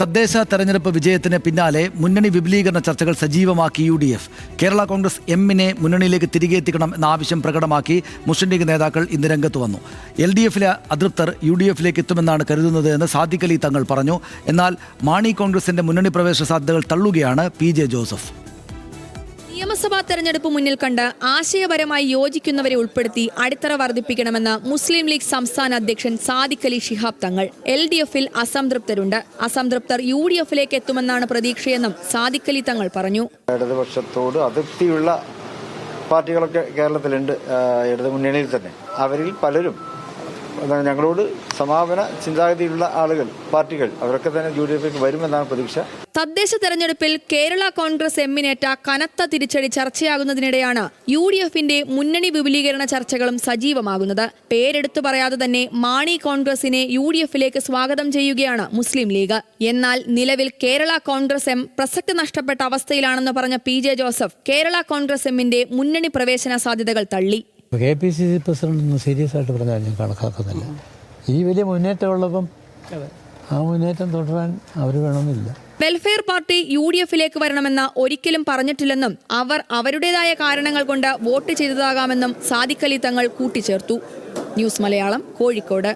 തദ്ദേശ തെരഞ്ഞെടുപ്പ് വിജയത്തിന് പിന്നാലെ മുന്നണി വിപുലീകരണ ചർച്ചകൾ സജീവമാക്കി U D F. Kerala Congress എമ്മിനെ മുന്നണിയിലേക്ക് തിരികെ എത്തിക്കണം എന്ന ആവശ്യം പ്രകടമാക്കി മുസ്ലിം ലീഗ് നേതാക്കൾ ഇന്ന് രംഗത്ത് വന്നു. എൽ ഡി എഫിലെ അതൃപ്തർ യു ഡി എഫിലേക്ക് എത്തുമെന്നാണ് കരുതുന്നത് എന്ന് സാദിഖലി തങ്ങൾ പറഞ്ഞു. എന്നാൽ മാണി കോൺഗ്രസിന്റെ മുന്നണി പ്രവേശന സാധ്യതകൾ തള്ളുകയാണ് പി ജെ ജോസഫ്. നിയമസഭാ തെരഞ്ഞെടുപ്പ് മുന്നിൽ കണ്ട് ആശയപരമായി യോജിക്കുന്നവരെ ഉൾപ്പെടുത്തി അടിത്തറ വർദ്ധിപ്പിക്കണമെന്ന് മുസ്ലിം ലീഗ് സംസ്ഥാന അധ്യക്ഷൻ സാദിഖ് അലി ഷിഹാബ് തങ്ങൾ. എൽ ഡി എഫിൽ അസംതൃപ്തരുണ്ട് അസംതൃപ്തർ യു ഡി എഫിലേക്ക് എത്തുമെന്നാണ് പ്രതീക്ഷയെന്നും സാദിഖ് അലി തങ്ങൾ പറഞ്ഞു. ഇടതുപക്ഷത്തോട് അതിർത്തിയുള്ള പാർട്ടികളൊക്കെ കേരളത്തിലുണ്ട് ഇടതുമുന്നണിയിൽ ഇടത് മുന്നണിയിൽ തന്നെ. അവരിൽ പലരും ഞങ്ങളോട് സമാപന ചിന്താഗതിയുള്ള ആളുകൾ പാർട്ടികൾ അവരൊക്കെ തന്നെ യു ഡി എഫിലേക്ക് വരുമെന്നാണ് പ്രതീക്ഷ. തദ്ദേശ തെരഞ്ഞെടുപ്പിൽ കേരള കോൺഗ്രസ് എമ്മിനേറ്റ കനത്ത തിരിച്ചടി ചർച്ചയാകുന്നതിനിടെയാണ് യു ഡി എഫിന്റെ മുന്നണി വിപുലീകരണ ചർച്ചകളും സജീവമാകുന്നത്. പേരെടുത്തു പറയാതെ തന്നെ മാണി കോൺഗ്രസിനെ യു ഡി എഫിലേക്ക് സ്വാഗതം ചെയ്യുകയാണ് മുസ്ലിം ലീഗ്. എന്നാൽ നിലവിൽ കേരള കോൺഗ്രസ് എം പ്രസക്തി നഷ്ടപ്പെട്ട അവസ്ഥയിലാണെന്ന് പറഞ്ഞ പി ജെ ജോസഫ് കേരള കോൺഗ്രസ് എമ്മിന്റെ മുന്നണി പ്രവേശന സാധ്യതകൾ തള്ളി. K P C C president serious ആയിട്ട് പറഞ്ഞാൽ ഞാൻ കണക്കാക്കുന്നില്ല. ഈ വലിയ മുന്നേറ്റമുള്ളപ്പം ആ മുന്നേറ്റം തുടരാൻ അവർ വേണമെന്നില്ല. വെൽഫെയർ പാർട്ടി യു ഡി എഫിലേക്ക് വരണമെന്ന് ഒരിക്കലും പറഞ്ഞിട്ടില്ലെന്നും അവർ അവരുടേതായ കാരണങ്ങൾ കൊണ്ട് വോട്ട് ചെയ്തതാകാമെന്നും സാദിഖലി തങ്ങൾ കൂട്ടിച്ചേർത്തു. ന്യൂസ് മലയാളം കോഴിക്കോട്.